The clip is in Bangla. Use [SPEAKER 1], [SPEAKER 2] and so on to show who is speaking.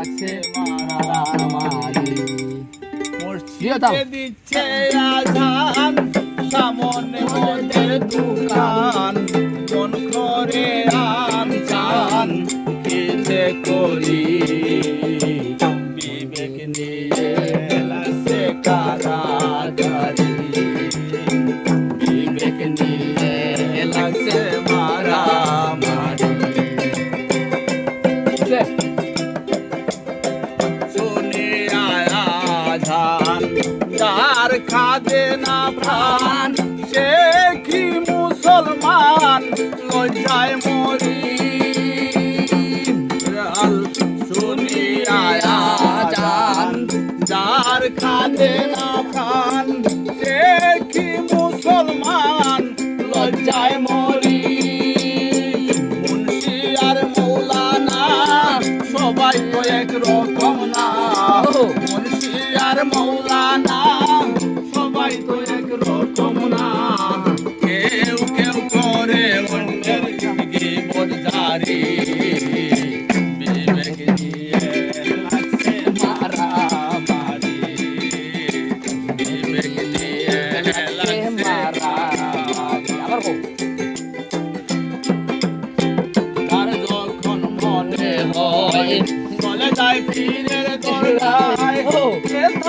[SPEAKER 1] লাগছে মারামারি।
[SPEAKER 2] মসজিদে দিচ্ছে আজান সামনে মদের দোকান মন করে আন চান কি যে করি বিবেক নিয়ে লাগছে কারাগারি বিবেক নিয়ে লাগছে ধান যার খাদে না প্রাণ সে কি মুসলমান? লজ্জায় মরি শুনি আয়া যার খাদে না প্রাণ সে কি মুসলমান? লজ্জায় মরি মুন্সি আর মৌলানা সবাই তো এক রকম না মুন্সি মৌলানা, সবাই তো এক রকম না। কেউ কেউ করে অন্যের গিবত জারি বিবেক নিয়ে লাগছে।